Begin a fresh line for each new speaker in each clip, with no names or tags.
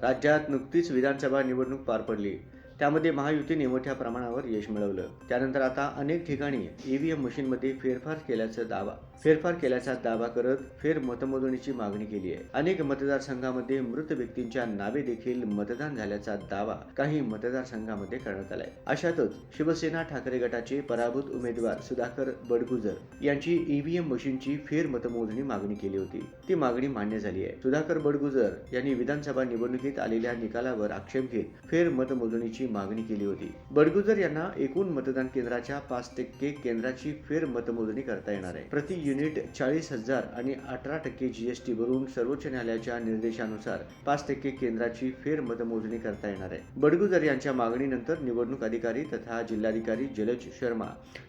राज्यात नुकतीच विधानसभा निवडणूक पार पडली. त्यामध्ये महायुतीने मोठ्या प्रमाणावर यश मिळवलं. त्यानंतर आता अनेक ठिकाणी ईव्हीएम मशीनमध्ये फेरफार केल्याचा दावा फेरफार केल्याचा दावा करत फेर मतमोजणीची मागणी केली आहे. अनेक मतदारसंघामध्ये मृत व्यक्तींच्या नावे देखील मतदान झाल्याचा दावा काही मतदारसंघामध्ये करण्यात आलाय. अशातच शिवसेना ठाकरे गटाचे पराभूत उमेदवार सुधाकर बडगुजर यांची ईव्हीएम मशीनची फेर मतमोजणी मागणी केली होती. ती मागणी मान्य झाली आहे. सुधाकर बडगुजर यांनी विधानसभा निवडणुकीत आलेल्या निकालावर आक्षेप घेत फेर मतमोजणीची मागणी केली होती. बडगुजर यांना एकूण मतदान केंद्राच्या पाच टक्के केंद्राची फेर मतमोजणी करता येणार आहे. प्रति युनिट चाळीस हजार आणि अठरा टक्के जीएसटी भरून सर्वोच्च न्यायालयाच्या निर्देशानुसार पाच टक्के केंद्राची फेर मतमोजणी करता येणार आहे. बडगुजर यांच्या मागणीनंतर निवडणूक अधिकारी तथा जिल्हाधिकारी जलज शर्मा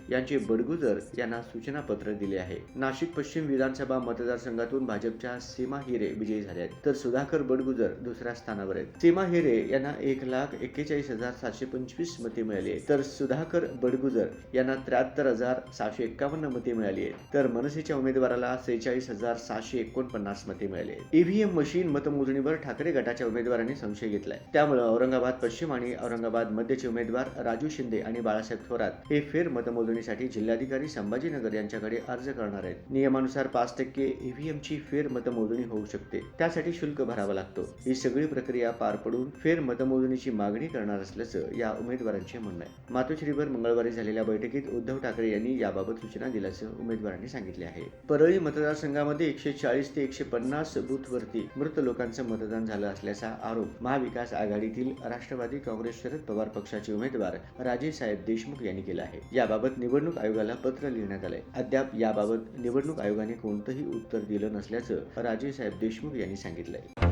यांचे बडगुजर यांना सूचना पत्र दिले आहे. नाशिक पश्चिम विधानसभा मतदारसंघातून भाजपच्या सीमा हिरे विजयी झाले आहेत. तर सुधाकर बडगुजर दुसऱ्या स्थानावर आहेत. सीमा हिरे यांना एक लाख एक्केचाळीस हजार सातशे पंचवीस मते मिळाली आहेत. तर सुधाकर बडगुजर यांना त्र्याहत्तर हजार सहाशे एक्कावन्न मते मिळाली आहेत. तर मनसेच्या उमेदवाराला सेहेचाळीस हजार सहाशे एकोणपन्नास मते मिळाली आहेत. ईव्हीएम मशीन मतमोजणीवर ठाकरे गटाच्या उमेदवारांनी संशय घेतलाय. त्यामुळे औरंगाबाद पश्चिम आणि औरंगाबाद मध्यचे उमेदवार राजू शिंदे आणि बाळासाहेब थोरात हे फेर मतमोजणीसाठी जिल्हाधिकारी संभाजीनगर यांच्याकडे अर्ज करणार आहेत. नियमानुसार पाच टक्के ईव्हीएमची फेर मतमोजणी होऊ शकते. त्यासाठी शुल्क भरावा लागतो. ही सगळी प्रक्रिया पार पडून फेर मतमोजणीची मागणी करणार असल्याचं या उमेदवारांचे म्हणणं आहे. मातोश्रीवर मंगळवारी झालेल्या बैठकीत उद्धव ठाकरे यांनी याबाबत सूचना दिल्याचं उमेदवारांनी सांगितले आहे. परळी मतदारसंघामध्ये एकशे चाळीस ते एकशे पन्नास बूथवरती मृत लोकांचं मतदान झालं असल्याचा आरोप महाविकास आघाडीतील राष्ट्रवादी काँग्रेस शरद पवार पक्षाचे उमेदवार राजेसाहेब देशमुख यांनी केला आहे. याबाबत निवडणूक आयोगाला पत्र लिहिण्यात आलंय. अद्याप याबाबत निवडणूक आयोगाने कोणतंही उत्तर दिलं नसल्याचं राजेसाहेब देशमुख यांनी सांगितलंय.